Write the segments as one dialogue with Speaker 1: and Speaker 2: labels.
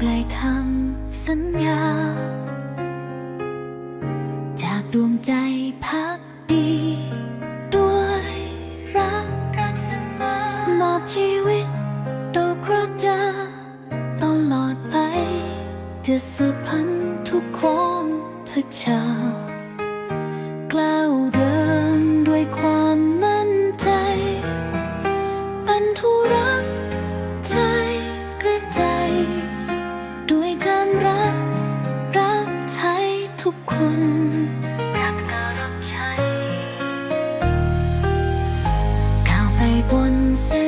Speaker 1: ไกลคำสัญญา จากดวงใจพักดี ด้วยรักรักเสมอมอบชีวิตดอกรักจะตลอดไปจะสืบพันธ์ทุกความพระเจ้ากล้าวเดินด้วยความมั่นใจบรรทุรัก ทุกคนรักเธอรักฉันก้าวไปบนเส้น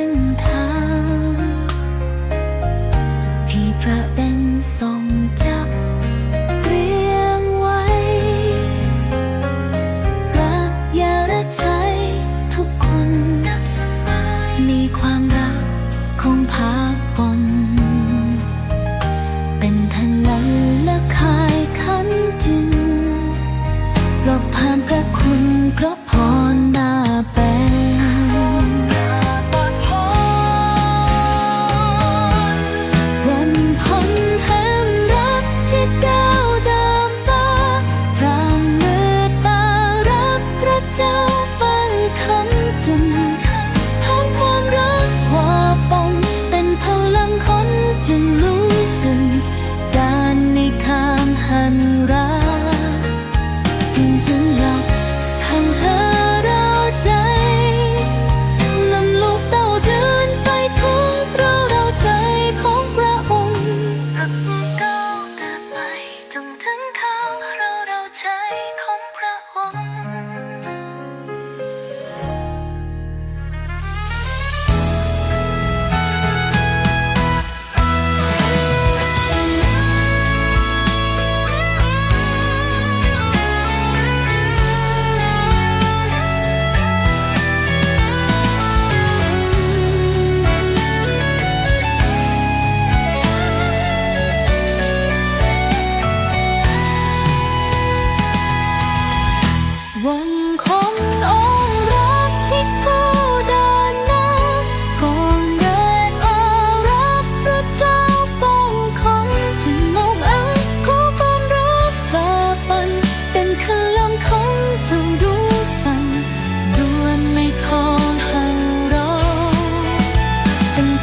Speaker 1: come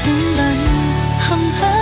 Speaker 1: Từng.